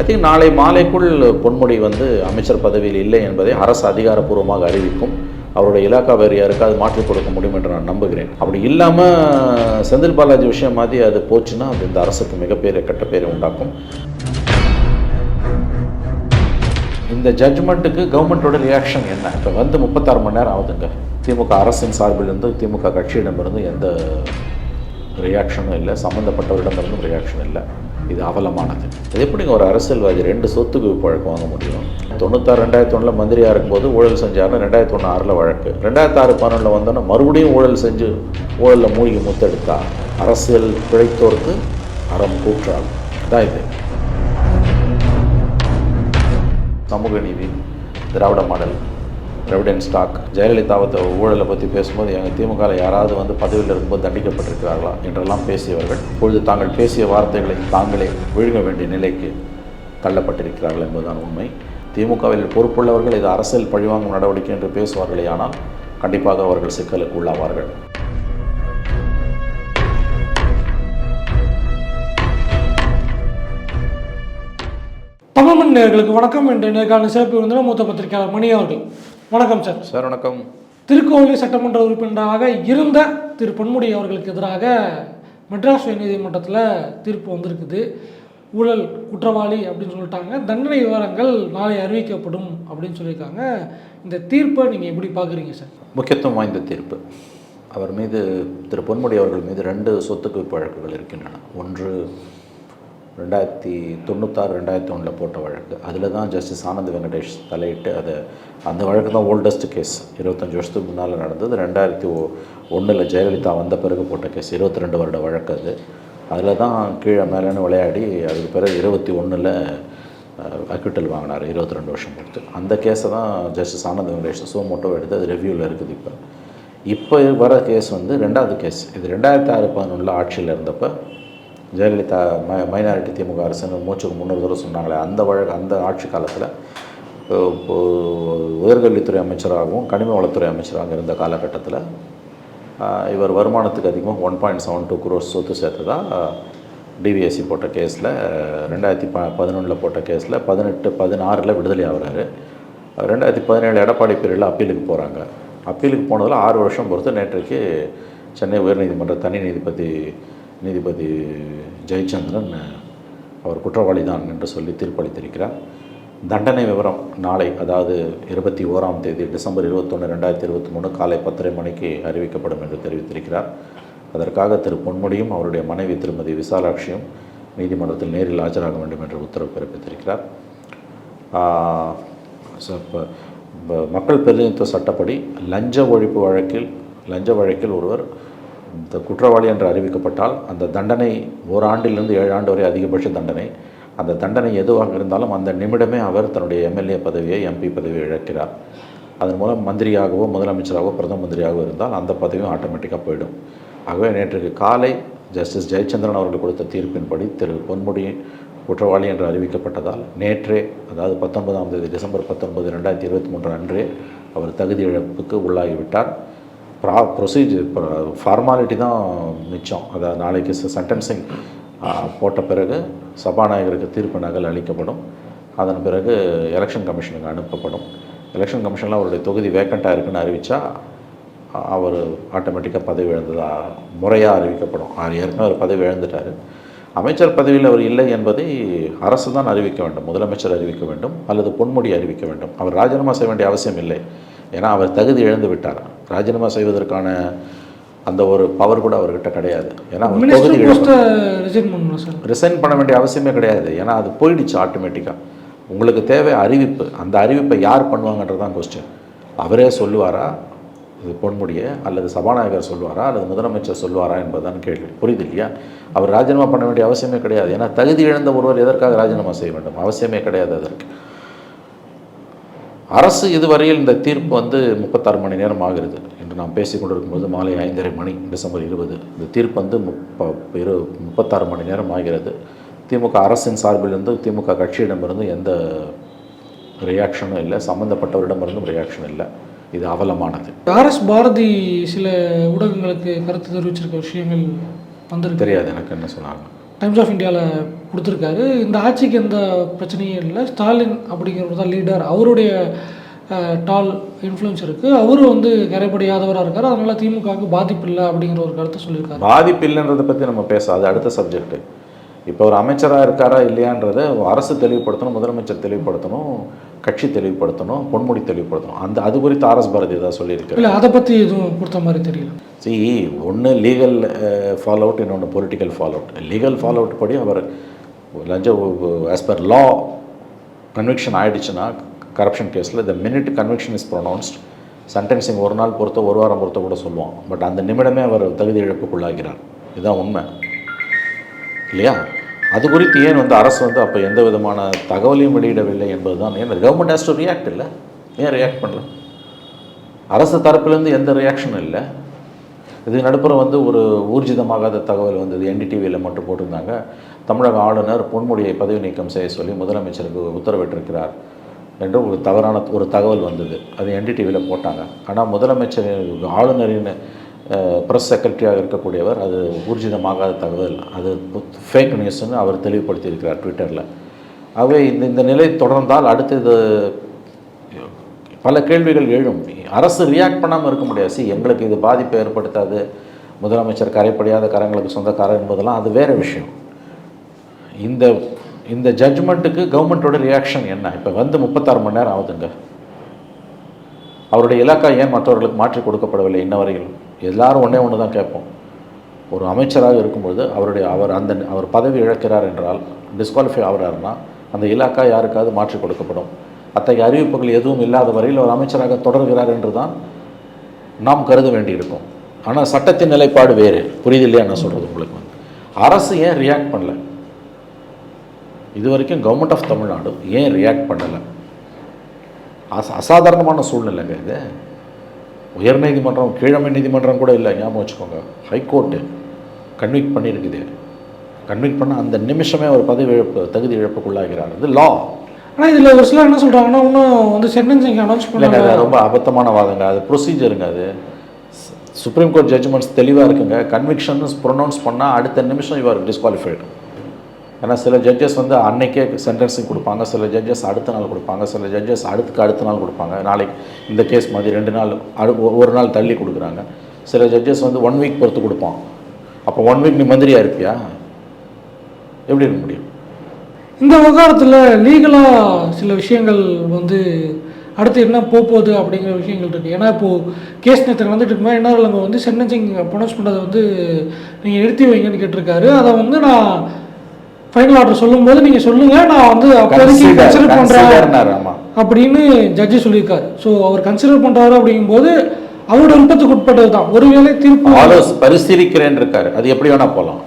I think நாளை மாலைக்குள் பொன்முடி வந்து அமைச்சர் பதவியில் இல்லை என்பதை அரசு அதிகாரப்பூர்வமாக அறிவிக்கும். அவருடைய இலாக்கா வேறு யாருக்காவது மாற்றிக் கொடுக்க முடியும் என்று நான் நம்புகிறேன். அப்படி இல்லாமல் செந்தில் பாலாஜி விஷயம் மாதிரி அது போச்சுன்னா அது இந்த அரசுக்கு மிகப்பெரிய கெட்ட பேரை உண்டாக்கும். இந்த ஜட்ஜ்மெண்ட்டுக்கு கவர்மெண்ட்டோட ரியாக்ஷன் என்ன? இப்போ வந்து முப்பத்தாறு மணி நேரம் ஆகுதுங்க. திமுக அரசின் சார்பிலிருந்து திமுக கட்சியிடமிருந்து எந்த ரியாக்ஷனும் இல்லை. சம்மந்தப்பட்டவரிடமிருந்தும் ரியாக்ஷன் இல்லை. இது அவலமானது. இது எப்படிங்க ஒரு அரசியல்வாதி ரெண்டு சொத்துக்கு வழக்கு வாங்க முடியும்? தொண்ணூத்தாறு ரெண்டாயிரத்தி ஒன்றில் மந்திரியாக இருக்கும்போது ஊழல் செஞ்சாருன்னு ரெண்டாயிரத்தி ஒன்று ஆறில் வழக்கு. ரெண்டாயிரத்தி ஆறு பன்னெண்டில் வந்தோன்னா மறுபடியும் ஊழல் செஞ்சு ஊழலில் மூழ்கி முத்தெடுத்தா அரசியல் பிழைத்தோருக்கு அறம் கூற்றால் தான் இது. சமூக நீதி திராவிட மாடல். ரெவிடென்ட் ஸ்டாக் ஜெயலலிதாவை ஊழலை பற்றி பேசும்போது எங்கள் திமுக யாராவது வந்து பதவியில் இருக்கும்போது தண்டிக்கப்பட்டிருக்கிறார்களா என்றெல்லாம் பேசியவர்கள். இப்பொழுது தாங்கள் பேசிய வார்த்தைகளை தாங்களே விழுங்க வேண்டிய நிலைக்கு தள்ளப்பட்டிருக்கிறார்கள் என்பதுதான் உண்மை. திமுகவில் பொறுப்புள்ளவர்கள் இது அரசியல் பழிவாங்கும் நடவடிக்கை என்று பேசுவார்களே ஆனால் கண்டிப்பாக அவர்கள் சிக்கலுக்கு உள்ளாவார்கள். தமிழ் நேர்களுக்கு வணக்கம். என்ற நேர்காணல் சிறப்பு விருந்தினர் மூத்த பத்திரிகையாளர் மணி அவர்கள். வணக்கம் சார். சார் வணக்கம். திருக்கோவிலூர் சட்டமன்ற உறுப்பினராக இருந்த திரு பொன்முடி அவர்களுக்கு எதிராக மெட்ராஸ் உயர்நீதிமன்றத்தில் தீர்ப்பு வந்திருக்குது. ஊழல் குற்றவாளி அப்படின்னு சொல்லிட்டாங்க. தண்டனை விவரங்கள் நாளை அறிவிக்கப்படும் அப்படின்னு சொல்லியிருக்காங்க. இந்த தீர்ப்பை நீங்கள் எப்படி பார்க்குறீங்க சார்? முக்கியத்துவம் வாய்ந்த தீர்ப்பு. அவர் மீது திரு பொன்முடி அவர்கள் மீது ரெண்டு சொத்து குவிப்பு வழக்குகள் இருக்கின்றன. ஒன்று ரெண்டாயிரத்தி தொண்ணூத்தாறு ரெண்டாயிரத்தி ஒன்றில் போட்ட வழக்கு. அதில் தான் ஜஸ்டிஸ் ஆனந்த் வெங்கடேஷ் தலையிட்டு அதை அந்த வழக்கு தான் ஓல்டஸ்ட் கேஸ் இருபத்தஞ்சி வருஷத்துக்கு முன்னால் நடந்தது. ரெண்டாயிரத்தி ஒன்றில் ஜெயலலிதா வந்த பிறகு போட்ட கேஸ் இருபத்தி ரெண்டு வருட வழக்கு அது. அதில் தான் கீழே மேலேன்னு விளையாடி அதுக்கு பிறகு இருபத்தி ஒன்றில் அக்யூட்டல் வாங்கினார். இருபத்தி ரெண்டு வருஷம் கொடுத்து அந்த கேஸை தான் ஜஸ்டிஸ் ஆனந்த் வெங்கடேஷ் சோமோட்டோ எடுத்து அது ரிவ்யூவில் இருக்குது இப்போ. இப்போ வர கேஸ் வந்து ரெண்டாவது கேஸ் இது ரெண்டாயிரத்தி ஆறு பதினொன்றில் ஆட்சியில் இருந்தப்போ ஜெயலலிதா ம மைனாரிட்டி திமுக அரசுன்னு மூச்சுக்கு முன்னூறு தடவை சொன்னாங்களே அந்த வழக்கு அந்த ஆட்சி காலத்தில் உயர்கல்வித்துறை அமைச்சராகவும் கனிம வளத்துறை அமைச்சராக இருந்த காலகட்டத்தில் இவர் வருமானத்துக்கு அதிகமாக one point seven two crores சொத்து சேர்த்ததா டிவிஎஸ்சி போட்ட கேஸில் ரெண்டாயிரத்தி ப பதினொன்றில் போட்ட கேஸில் பதினெட்டு பதினாறில் விடுதலை ஆகிறாரு. ரெண்டாயிரத்தி பதினேழு எடப்பாடி பீரியடில் அப்பீலுக்கு போகிறாங்க அப்பீலுக்கு போனதில் ஆறு வருஷம் பொறுத்து நேற்றைக்கு சென்னை உயர்நீதிமன்ற தனி நீதிபதி நீதிபதி ஜெயச்சந்திரன் அவர் குற்றவாளி தான் என்று சொல்லி தீர்ப்பளித்திருக்கிறார். தண்டனை விவரம் நாளை அதாவது இருபத்தி ஓராம் தேதி டிசம்பர் இருபத்தொன்று ரெண்டாயிரத்தி இருபத்தி மூணு காலை பத்தரை மணிக்கு அறிவிக்கப்படும் என்று தெரிவித்திருக்கிறார். அதற்காக திரு பொன்முடியும் அவருடைய மனைவி திருமதி விசாலாட்சியும் நீதிமன்றத்தில் நேரில் ஆஜராக வேண்டும் என்று உத்தரவு பிறப்பித்திருக்கிறார். ச- மக்கள் பிரதிநிதித்துவ சட்டப்படி லஞ்ச ஒழிப்பு வழக்கில் லஞ்ச வழக்கில் ஒருவர் இந்த குற்றவாளி என்று அறிவிக்கப்பட்டால் அந்த தண்டனை ஓராண்டிலிருந்து ஏழு ஆண்டு வரை அதிகபட்ச தண்டனை. அந்த தண்டனை எதுவாக இருந்தாலும் அந்த நிமிடமே அவர் தன்னுடைய எம்எல்ஏ பதவியை எம்பி பதவியை இழக்கிறார். அதன் மூலம் மந்திரியாகவோ முதலமைச்சராகவோ பிரதம மந்திரியாகவோ இருந்தால் அந்த பதவியும் ஆட்டோமேட்டிக்காக போயிடும். ஆகவே நேற்றுக்கு காலை ஜஸ்டிஸ் ஜெயச்சந்திரன் அவர்கள் கொடுத்த தீர்ப்பின்படி திரு பொன்முடி குற்றவாளி என்று அறிவிக்கப்பட்டதால் நேற்றே அதாவது பத்தொன்பதாம் தேதி டிசம்பர் பத்தொன்பது ரெண்டாயிரத்தி இருபத்தி மூன்று அன்றே அவர் தகுதி இழப்புக்கு உள்ளாகிவிட்டார். ப்ரா ப்ரொசீஜர் ஃபார்மாலிட்டி தான் மிச்சம். அதாவது நாளைக்கு சென்டென்சிங் போட்ட பிறகு சபாநாயகருக்கு தீர்ப்பு நகல் அளிக்கப்படும். அதன் பிறகு எலெக்ஷன் கமிஷனுக்கு அனுப்பப்படும். எலெக்ஷன் கமிஷனில் அவருடைய தொகுதி வேக்கண்ட்டாக இருக்குன்னு அறிவித்தா அவர் ஆட்டோமேட்டிக்காக பதவி இழந்ததாக முறையாக அறிவிக்கப்படும். அவர் ஏற்கனவே அவர் பதவி இழந்துட்டார். அமைச்சர் பதவியில் அவர் இல்லை என்பதை அரசு தான் அறிவிக்க வேண்டும். முதலமைச்சர் அறிவிக்க வேண்டும். அல்லது பொன்முடி அறிவிக்க வேண்டும். அவர் ராஜினாமா செய்ய வேண்டிய அவசியம் இல்லை. ஏன்னா அவர் தகுதி இழந்து விட்டார்? ராஜினாமா செய்வதற்கான அந்த ஒரு பவர் கூட அவர்கிட்ட கிடையாது. ஏன்னா ரிசைன் பண்ண வேண்டிய அவசியமே கிடையாது. ஏன்னா அது போயிடுச்சு ஆட்டோமேட்டிக்காக உங்களுக்கு தேவை அறிவிப்பு. அந்த அறிவிப்பை யார் பண்ணுவாங்கன்றது தான் கொஸ்டின் அவரே சொல்லுவாரா? இது பொன்முடிய அல்லது சபாநாயகர் சொல்லுவாரா? அல்லது முதலமைச்சர் சொல்லுவாரா என்பதுதான் கேள்வி. புரியுது இல்லையா? அவர் ராஜினாமா பண்ண வேண்டிய அவசியமே கிடையாது. ஏன்னா தகுதி இழந்த ஒருவர் எதற்காக ராஜினாமா செய்ய வேண்டும்? அவசியமே கிடையாது அதற்கு. அரசு இதுவரையில் இந்த தீர்ப்பு வந்து முப்பத்தாறு மணி நேரம் ஆகிறது என்று நாம் பேசிக் கொண்டிருக்கும்போது மாலை ஐந்தரை மணி டிசம்பர் இருபது இந்த தீர்ப்பு வந்து முப்ப இரு முப்பத்தாறு மணி நேரம் ஆகிறது. திமுக அரசின் சார்பிலிருந்து திமுக கட்சியிடமிருந்து எந்த ரியாக்ஷனும் இல்லை. சம்மந்தப்பட்டவரிடமிருந்தும் ரியாக்ஷன் இல்லை. இது அவலமானது. ஆர்எஸ் பாரதி சில ஊடகங்களுக்கு கருத்து தெரிவிச்சிருக்க விஷயங்கள் வந்திருக்கு. தெரியாது. எனக்கு என்ன சொன்னாங்க டைம்ஸ் ஆஃப் இந்தியாவில் கொடுத்துருக்காரு. இந்த ஆட்சிக்கு எந்த பிரச்சனையும் இல்லை. ஸ்டாலின் அப்படிங்கிறவர் தான் லீடர் அவருடைய டால் இன்ஃப்ளூயன்ஸ் இருக்குது அவரும் வந்து கரைப்படியாதவராக இருக்கார். அதனால் திமுகவுக்கு பாதிப்பு இல்லை அப்படிங்கிற ஒரு கருத்தை சொல்லியிருக்காரு. பாதிப்பு இல்லைன்றதை பற்றி நம்ம பேசலாம். அது அடுத்த சப்ஜெக்ட்டு இப்போ ஒரு அமைச்சராக இருக்காரா இல்லையான்றதை அரசு தெளிவுபடுத்தணும் முதலமைச்சர் தெளிவுபடுத்தணும். கட்சி தெளிவுபடுத்தணும் பொன்முடி தெளிவுபடுத்தணும். அந்த அது குறித்து ஆர்எஸ் பாரதி தான் சொல்லியிருக்காரு? இல்லை அதை பற்றி எதுவும் கொடுத்த மாதிரி தெரியல. சி ஒன்று லீகல் ஃபாலோ அவுட் இன்னொன்று political fallout legal fallout படி அவர் லஞ்ச ஆஸ் பர் லா கன்விக்ஷன் ஆயிடுச்சுன்னா கரப்ஷன் கேஸில் the minute conviction is pronounced sentencing ஒரு நாள் பொறுத்த ஒரு வாரம் பொறுத்த கூட சொல்லுவோம் பட் அந்த நிமிடமே அவர் தகுதி இழப்புக்குள்ளாகிறார். இதுதான் உண்மை. இல்லையா? அது குறித்து ஏன் வந்து அரசு வந்து அப்போ எந்த விதமான தகவலையும் வெளியிடவில்லை என்பது தான் ஏன் கவர்மெண்ட் ஹேஸ் டு ரியாக்ட் இல்லை? ஏன் ரியாக்ட் பண்ணல அரசு தரப்பிலேருந்து எந்த ரியாக்ஷனும் இல்லை. இது நடுப்புறம் வந்து ஒரு ஊர்ஜிதமாகாத தகவல் வந்தது என்டிடிவியில் மட்டும் போட்டிருந்தாங்க. தமிழக ஆளுநர் பொன்முடியை பதவி நீக்கம் செய்ய சொல்லி முதலமைச்சருக்கு உத்தரவிட்டிருக்கிறார் என்று ஒரு தவறான ஒரு தகவல் வந்தது. அது என்டிடிவியில் போட்டாங்க. ஆனால் முதலமைச்சர் ஆளுநரின் ப்ரெஸ் செக்ரட்டரியாக இருக்கக்கூடியவர் அது ஊர்ஜிதமாகாத தகவல். அது ஃபேக் நியூஸ்னு அவர் தெளிவுபடுத்தியிருக்கிறார் ட்விட்டரில் ஆகவே இந்த இந்த நிலை தொடர்ந்தால் அடுத்தது பல கேள்விகள் எழும். அரசு ரியாக்ட் பண்ணாமல் இருக்க முடியாது. சி எங்களுக்கு இது பாதிப்பை ஏற்படுத்தாது. முதலமைச்சர் கரைப்படியாத கரங்களுக்கு சொந்தக்காரர் என்பதெல்லாம் அது வேறு விஷயம். இந்த இந்த ஜட்ஜ்மெண்ட்டுக்கு கவர்மெண்ட்டோட ரியாக்ஷன் என்ன? இப்போ வந்து முப்பத்தாறு மணி நேரம் ஆகுதுங்க. அவருடைய இலாக்கா ஏன் மற்றவர்களுக்கு மாற்றி கொடுக்கப்படவில்லை இன்ன வரையிலும்? எல்லாரும் ஒன்றே ஒன்று தான் கேட்போம். ஒரு அமைச்சராக இருக்கும்பொழுது அவருடைய அவர் அந்த அவர் பதவி இழக்கிறார் என்றால் டிஸ்குவாலிஃபை ஆகிறாருன்னா அந்த இலாக்கா யாருக்காவது மாற்றி கொடுக்கப்படும். அத்தகைய அறிவிப்புகள் எதுவும் இல்லாத வரையில் ஒரு அமைச்சராக தொடர்கிறார் என்று தான் நாம் கருத வேண்டியிருக்கும். ஆனால் சட்டத்தின் நிலைப்பாடு வேறு. புரியுது இல்லையா? நான் சொல்கிறது உங்களுக்கு வந்து. அரசு ஏன் ரியாக்ட் பண்ணல? இது வரைக்கும் கவர்மெண்ட் ஆஃப் தமிழ்நாடு ஏன் ரியாக்ட் பண்ணலை? அச அசாதாரணமான சூழ்நிலைங்க இது. உயர்நீதிமன்றம் கீழமை நீதிமன்றம் கூட இல்லை ஞாபகம் வச்சுக்கோங்க. ஹைகோர்ட்டு கன்விக் பண்ணியிருக்குது கன்விக் பண்ண அந்த நிமிஷமே ஒரு பதவி இழப்பு தகுதி இழப்புக்குள்ளாகிறார். இது லா ஆனால் இதில் ஒரு சிலர் என்ன சொல்கிறாங்கன்னா இன்னும் வந்து சென்டென்சிங் அனௌன்ஸ் பண்ணல. அது ரொம்ப அபத்தமான வாதங்க. அது ப்ரொசீஜருங்க அது. சுப்ரீம் கோர்ட் ஜட்ஜ்மெண்ட்ஸ் தெளிவாக இருக்குங்க. கன்விக்ஷன் ப்ரொனவுன்ஸ் பண்ணால் அடுத்த நிமிஷம் இவர் டிஸ்குவாலிஃபைடு ஏன்னா சில ஜட்ஜஸ் வந்து அன்னைக்கே சென்டென்சிங் கொடுப்பாங்க சில ஜட்ஜஸ் அடுத்த நாள் கொடுப்பாங்க சில ஜட்ஜஸ் அடுத்துக்கு அடுத்த நாள் கொடுப்பாங்க. நாளைக்கு இந்த கேஸ் மாதிரி ரெண்டு நாள் அடு ஒரு நாள் தள்ளி கொடுக்குறாங்க. சில ஜட்ஜஸ் வந்து ஒன் வீக் பொறுத்து கொடுப்பான். அப்போ ஒன் வீக் நீ மந்திரியாக இருப்பியா? எப்படி இருக்க முடியும்? இந்த விவகாரத்தில் லீகலாக சில விஷயங்கள் வந்து அடுத்து என்ன போக போகுது அப்படிங்கிற விஷயங்கள் இருக்குது ஏன்னா இப்போது கேஸ் நேற்று நடந்துட்டு இருக்குமா என்ன நம்ம வந்து சென்டென்சிங் ப்ரொனவுன்ஸ் பண்ணதை வந்து நீங்கள் நிறுத்தி வைங்கன்னு கேட்டிருக்காரு. அதை வந்து நான் ஃபைனல் ஆர்டர் சொல்லும்போது நீங்கள் சொல்லுங்கள் நான் வந்து அப்போதைக்கு கன்சிடர் பண்ணுறேன் அப்படின்னு ஜட்ஜி சொல்லியிருக்காரு. ஸோ அவர் கன்சிடர் பண்ணுறாரு அப்படிங்கும்போது அவரோட விருப்பத்துக்கு உட்பட்டது தான். ஒருவேளை தீர்ப்பு பரிசீலிக்கிறேன் இருக்காரு. அது எப்படி வேணா போகலாம்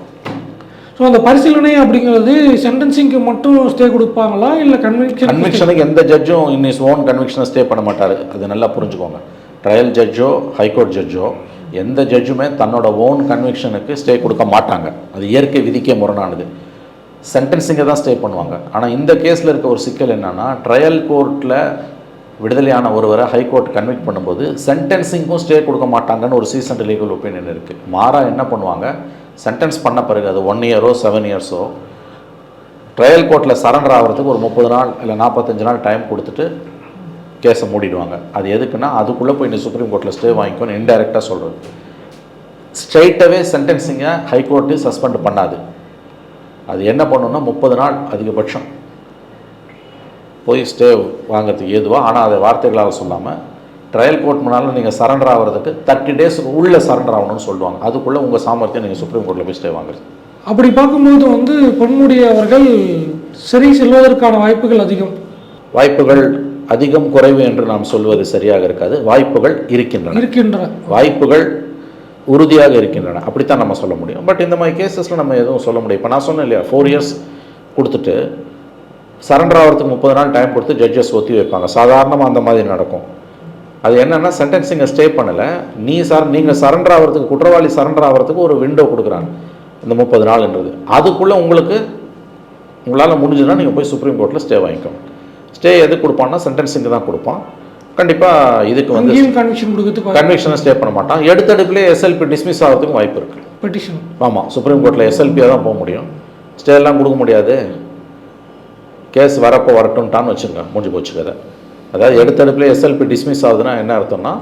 ஸோ அந்த பரிசீலனை அப்படிங்கிறது சென்டென்சிங்க்கு மட்டும் ஸ்டே கொடுப்பாங்களா? இல்லை கன்விக்ஷன் கன்விக்ஷனுக்கு எந்த ஜட்ஜும் இன் இஸ் ஓன் கன்விக்ஷனை ஸ்டே பண்ண மாட்டார். அது நல்லா புரிஞ்சுக்கோங்க. ட்ரையல் ஜட்ஜோ ஹைகோர்ட் ஜட்ஜோ எந்த ஜட்ஜுமே தன்னோட ஓன் கன்விக்ஷனுக்கு ஸ்டே கொடுக்க மாட்டாங்க. அது இயற்கை விதிக்கே முரணானது. சென்டென்சிங்கை தான் ஸ்டே பண்ணுவாங்க. ஆனால் இந்த கேஸில் இருக்க ஒரு சிக்கல் என்னென்னா ட்ரையல் கோர்ட்டில் விடுதலையான ஒருவரை ஹைகோர்ட் கன்விக்ட் பண்ணும்போது சென்டென்சிங்க்கும் ஸ்டே கொடுக்க மாட்டாங்கன்னு ஒரு சீசன் லீகல் ஒப்பீனியன் இருக்குது மாறாக என்ன பண்ணுவாங்க? சென்டென்ஸ் பண்ண பிறகு அது ஒன் இயரோ செவன் இயர்ஸோ ட்ரையல் கோர்ட்டில் சரண்டர் ஆகிறதுக்கு ஒரு முப்பது நாள் இல்லை நாற்பத்தஞ்சு நாள் டைம் கொடுத்துட்டு கேஸை மூடிடுவாங்க. அது எதுக்குன்னா அதுக்குள்ளே போய் இந்த சுப்ரீம் கோர்ட்டில் ஸ்டே வாங்கிக்கோன்னு இன்டைரக்டாக சொல்கிறது ஸ்ட்ரைட்டாகவே சென்டென்சிங்கை ஹைகோர்ட்டு சஸ்பெண்ட் பண்ணாது. அது என்ன பண்ணுன்னா முப்பது நாள் அதிகபட்சம். போய் ஸ்டே வாங்குறதுக்கு ஏதுவா? ஆனால் அதை வார்த்தைகளாக சொல்லாமல் ட்ரையல் கோர்ட் முன்னால் நீங்கள் சரண்டர் ஆகிறதுக்கு தேர்ட்டி டேஸுக்கு உள்ளே சரண்டர் ஆகணும்னு சொல்லுவாங்க. அதுக்குள்ளே உங்கள் சாமர்த்தியம் நீங்கள் சுப்ரீம் கோர்ட்டில் போய் ஸ்டே வாங்குறது. அப்படி பார்க்கும்போது வந்து பொன்முடி அவர்கள் சரி செல்வதற்கான வாய்ப்புகள் அதிகம். வாய்ப்புகள் அதிகம் குறைவு என்று நாம் சொல்வது சரியாக இருக்காது. வாய்ப்புகள் இருக்கின்றன. இருக்கின்றன. வாய்ப்புகள் உறுதியாக இருக்கின்றன. அப்படித்தான் நம்ம சொல்ல முடியும். பட் இந்த மாதிரி கேசஸில் நம்ம எதுவும் சொல்ல முடியும். இப்போ நான் சொன்னேன் இல்லையா ஃபோர் இயர்ஸ் கொடுத்துட்டு சரண்டர் ஆகிறதுக்கு முப்பது நாள் டைம் கொடுத்து ஜட்ஜஸ் ஒத்தி வைப்பாங்க. சாதாரணமாக அந்த மாதிரி நடக்கும். அது என்னென்னா சென்டென்சிங்கை ஸ்டே பண்ணலை. நீ சார் நீங்கள் சரண்டர் ஆகிறதுக்கு குற்றவாளி சரண்டர் ஆகிறதுக்கு ஒரு விண்டோ கொடுக்குறாங்க இந்த முப்பது நாள்ன்றது. அதுக்குள்ளே உங்களுக்கு உங்களால் முடிஞ்சதுன்னா நீங்கள் போய் சுப்ரீம் கோர்ட்டில் ஸ்டே வாங்கிக்கோங்க. ஸ்டே எது கொடுப்பான்னா சென்டென்சிங்கு தான் கொடுப்பான். கண்டிப்பாக இதுக்கு வந்து கன்விக்ஷன் கொடுக்கறதுக்கு கன்விக்ஷனை ஸ்டே பண்ண மாட்டான். எடுத்தடுப்புலேயே எஸ்எல்பி டிஸ்மிஸ் ஆகிறதுக்கும் வாய்ப்பு இருக்குது பெட்டிஷன் ஆமாம் சுப்ரீம் கோர்ட்டில் எஸ்எல்பியாக தான் போக முடியும். ஸ்டே எல்லாம் கொடுக்க முடியாது. கேஸ் வரப்போ வரட்டும்ட்டான்னு வச்சுங்க முடிஞ்சு போச்சு கதை. அதாவது எடுத்தடுப்புல எஸ்எல்பி டிஸ்மிஸ் ஆகுதுன்னா என்ன அர்த்தம்னா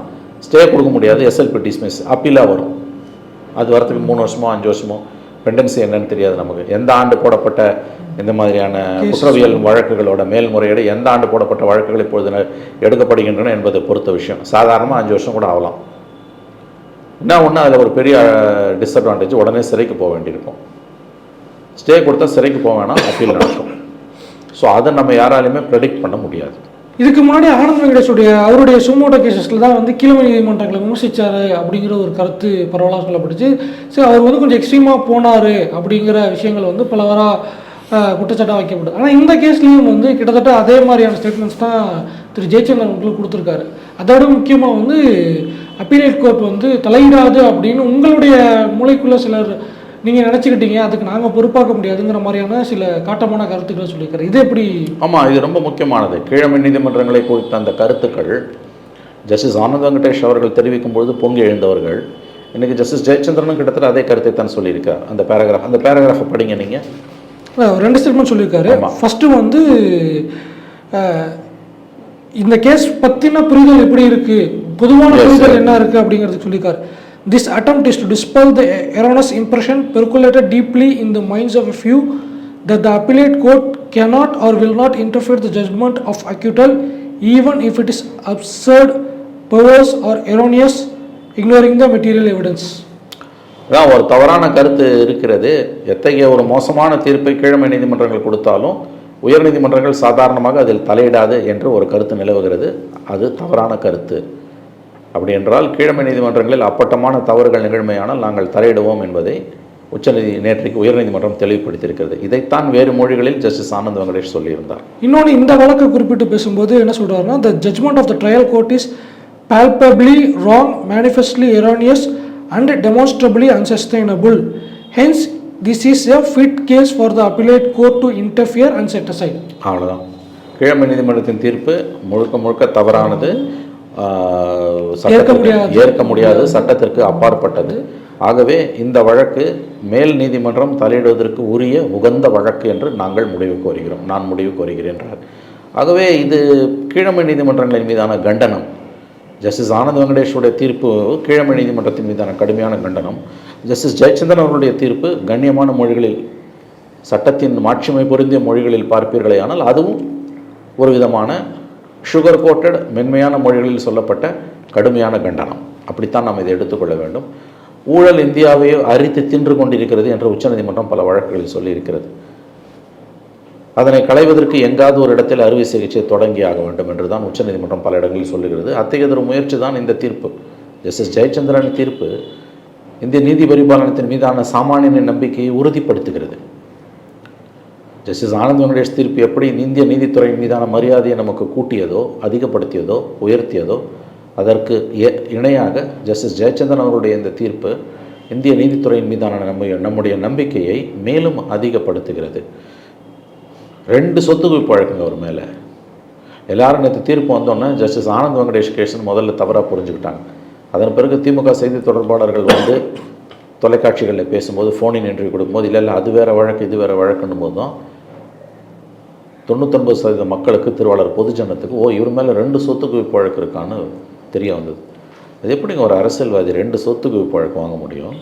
ஸ்டே கொடுக்க முடியாது எஸ்எல்பி டிஸ்மிஸ் அப்பீலாக வரும். அது வரத்துக்கு மூணு வருஷமோ அஞ்சு வருஷமோ பெண்டன்சி என்னன்னு தெரியாது நமக்கு. எந்த ஆண்டு போடப்பட்ட இந்த மாதிரியான குற்றவியல் வழக்குகளோட மேல்முறையீடு எந்த ஆண்டு போடப்பட்ட வழக்குகள் இப்பொழுது எடுக்கப்படுகின்றன என்பதை பொறுத்த விஷயம். சாதாரணமாக அஞ்சு வருஷம் கூட ஆகலாம். என்ன ஒன்று அதில் ஒரு பெரிய டிஸ்அட்வான்டேஜ் உடனே சிறைக்கு போக வேண்டியிருக்கும். ஸ்டே கொடுத்தா சிறைக்கு போக வேணாம் அப்பீல் நடக்கும். ஸோ அதை நம்ம யாராலையுமே ப்ரெடிக்ட் பண்ண முடியாது. இதுக்கு முன்னாடி ஆனந்த் வெங்கடேஷுடைய அவருடைய சுமோட்டோ கேசஸில் தான் வந்து கீழமை நீதிமன்றங்களை விமர்சிச்சாரு அப்படிங்கிற ஒரு கருத்து பரவலாக சொல்லப்பட்டுச்சு. சரி அவர் வந்து கொஞ்சம் எக்ஸ்ட்ரீமாக போனார் அப்படிங்கிற விஷயங்கள் வந்து பலவராக குற்றச்சாட்டாக வைக்கப்படுது ஆனால் இந்த கேஸ்லேயும் வந்து கிட்டத்தட்ட அதே மாதிரியான ஸ்டேட்மெண்ட்ஸ் தான் திரு ஜெயச்சந்திரன் உங்களுக்கு கொடுத்துருக்காரு. அதோட முக்கியமாக வந்து அப்பீலேட் கோர்ட் வந்து தலையிடாது அப்படின்னு உங்களுடைய மூளைக்குள்ளே சிலர் நீங்கள் நினச்சிக்கிட்டீங்க அதுக்கு நாங்கள் பொறுப்பாக்க முடியாதுங்கிற மாதிரியான சில காட்டமான கருத்துக்களை சொல்லியிருக்காரு. இது எப்படி ஆமாம் இது ரொம்ப முக்கியமானது. கீழமை நீதிமன்றங்களை குறித்த அந்த கருத்துக்கள் ஜஸ்டிஸ் ஆனந்த் வெங்கடேஷ் அவர்கள் தெரிவிக்கும் பொழுது பொங்கி எழுந்தவர்கள் இன்றைக்கி ஜஸ்டிஸ் ஜெயச்சந்திரனும் கிட்டத்தட்ட அதே கருத்தை தான் சொல்லியிருக்கார். அந்த பேராகிராஃப் அந்த பேராகிராஃபை படிங்க நீங்கள் ரெண்டு ஸ்டேட்மெண்ட் சொல்லியிருக்காரு ஆமா. ஃபர்ஸ்ட்டு வந்து இந்த கேஸ் பற்றின புரிதல் எப்படி இருக்கு பொதுவான புரிதல். என்ன இருக்கு அப்படிங்கிறது சொல்லியிருக்காரு this to dispel the erroneous impression percolated deeply in the minds of a few that the appellate court cannot or will not interfere the judgment of acquittal even if it is absurd perverse or erroneous ignoring the material evidence தான் ஒரு தவறான கருத்து இருக்கிறது. எத்தகைய ஒரு மோசமான தீர்ப்பை கீழமை நீதிமன்றங்கள் கொடுத்தாலும் உயர்நீதிமன்றங்கள் சாதாரணமாக அதில் தலையிடாது என்று ஒரு கருத்து நிலவுகிறது. அது தவறான கருத்து. அப்படி என்றால் கீழமை நீதிமன்றங்களில் அப்பட்டமான தவறுகள் நிகழ்மையானால் நாங்கள் தலையிடுவோம் என்பதை உச்சநீதி நேற்றைக்கு உயர்நீதிமன்றம் தெளிவுபடுத்தியிருக்கிறது. இதைத்தான் வேறு மொழிகளில் ஜஸ்டிஸ் ஆனந்த் வெங்கடேஷ் சொல்லியிருந்தார். இன்னொன்று இந்த வழக்கு குறிப்பிட்டு பேசும்போது என்ன சொல்கிறாருன்னா the judgment of the trial court is palpably wrong manifestly erroneous and demonstrably unsustainable. Hence this is a fit case for the appellate court to interfere and set aside. அவ்வளோதான் கீழமை நீதிமன்றத்தின் தீர்ப்பு முழுக்க முழுக்க தவறானது. ஏற்க முடியாது. ஏற்க முடியாது. சட்டத்திற்கு அப்பாற்பட்டது. ஆகவே இந்த வழக்கு மேல் நீதிமன்றம் தலையிடுவதற்கு உரிய உகந்த வழக்கு என்று நாங்கள் முடிவு கோருகிறோம். நான் முடிவு கோருகிறேன் என்றார். ஆகவே இது கீழமை நீதிமன்றங்களின் மீதான கண்டனம். ஜஸ்டிஸ் ஆனந்த் வெங்கடேஷுடைய தீர்ப்பு கீழமை நீதிமன்றத்தின் மீதான கடுமையான கண்டனம். ஜஸ்டிஸ் ஜெயச்சந்திரன் அவர்களுடைய தீர்ப்பு கண்ணியமான மொழிகளில் சட்டத்தின் மாட்சிமை பொருந்திய மொழிகளில் பார்ப்பீர்களே ஆனால் அதுவும் ஒரு விதமான சுகர் கோட்டட் மென்மையான மொழிகளில் சொல்லப்பட்ட கடுமையான கண்டனம். அப்படித்தான் நாம் இதை எடுத்துக்கொள்ள வேண்டும். ஊழல் இந்தியாவை அரித்து தின்று கொண்டிருக்கிறது என்று உச்சநீதிமன்றம் பல வழக்குகளில் சொல்லியிருக்கிறது. அதனை களைவதற்கு எங்காவது ஒரு இடத்தில் அறுவை சிகிச்சை தொடங்கி ஆக வேண்டும் என்று தான் உச்சநீதிமன்றம் பல இடங்களில் சொல்லுகிறது. அத்தகையதொரு முயற்சி தான் இந்த தீர்ப்பு. ஜஸ்டிஸ் ஜெயச்சந்திரன் தீர்ப்பு இந்திய நீதி பரிபாலனத்தின் மீதான சாமானியனின் நம்பிக்கையை உறுதிப்படுத்துகிறது. ஜஸ்டிஸ் ஆனந்த் வெங்கடேஷ் தீர்ப்பு எப்படி இந்திய நீதித்துறையின் மீதான மரியாதையை நமக்கு கூட்டியதோ அதிகப்படுத்தியதோ உயர்த்தியதோ அதற்கு இணையாக ஜஸ்டிஸ் ஜெயச்சந்திரன் அவருடைய இந்த தீர்ப்பு இந்திய நீதித்துறையின் மீதான நம்ம நம்முடைய நம்பிக்கையை மேலும் அதிகப்படுத்துகிறது. ரெண்டு சொத்து குவிப்பு வழக்குங்க அவர் மேலே. எல்லாரும் நேற்று தீர்ப்பு வந்தோன்னே ஜஸ்டிஸ் ஆனந்த் வெங்கடேஷ் கேஸ்னு முதல்ல தவறாக புரிஞ்சுக்கிட்டாங்க. அதன் பிறகு திமுக செய்தி தொடர்பாளர்கள் வந்து தொலைக்காட்சிகளில் பேசும்போது ஃபோனின் இன்டர்வியூ கொடுக்கும்போது இல்லை இல்லை அது வேறு வழக்கு இது வேறு வழக்குன்னும் போது தான் தொண்ணூத்தொன்பது சதவீத மக்களுக்கு திருவாளர் பொதுஜனத்துக்கு ஓ இவர் மேலே ரெண்டு சொத்து குவிப்பு வழக்கு இருக்கான்னு தெரிய வந்தது. அது எப்படிங்க ஒரு அரசியல்வாதி ரெண்டு சொத்து குவிப்பு வழக்கு வாங்க முடியும்?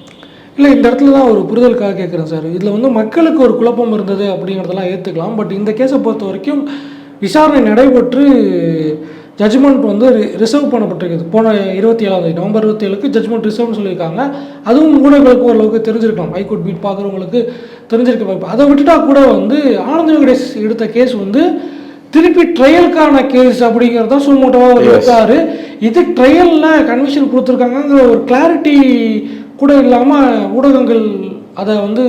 இல்லை இந்த இடத்துல தான் ஒரு புரிதலுக்காக கேட்குறேன் சார். இதில் வந்து மக்களுக்கு ஒரு குழப்பம் இருந்தது அப்படிங்கிறதெல்லாம் ஏற்றுக்கலாம் பட் இந்த கேஸை பொறுத்த வரைக்கும் விசாரணை நடைபெற்று ஜட்ஜ்மெண்ட் வந்து ரிசர்வ் பண்ணப்பட்டிருக்குது. போன இருபத்தி ஏழாம் தேதி நவம்பர் இருபத்தி ஏழுக்கு ஜட்ஜ்மெண்ட் ரிசர்வ்னு சொல்லியிருக்காங்க. அதுவும் ஊடகங்களுக்கு ஓரளவுக்கு தெரிஞ்சிருக்கலாம். ஹைகோர்ட் பீட் பார்க்குறவங்களுக்கு தெரிஞ்சிருக்க வாய்ப்பு. அதை விட்டுட்டா கூட வந்து ஆனந்த வெங்கடேஷ் எடுத்த கேஸ் வந்து திருப்பி ட்ரையலுக்கான கேஸ் அப்படிங்கிறத சூமோட்டோவாக அவர் Yes. எடுத்தாரு இது ட்ரையலில் கன்விஷன் கொடுத்துருக்காங்கங்கிற ஒரு கிளாரிட்டி கூட இல்லாமல் ஊடகங்கள் அதை வந்து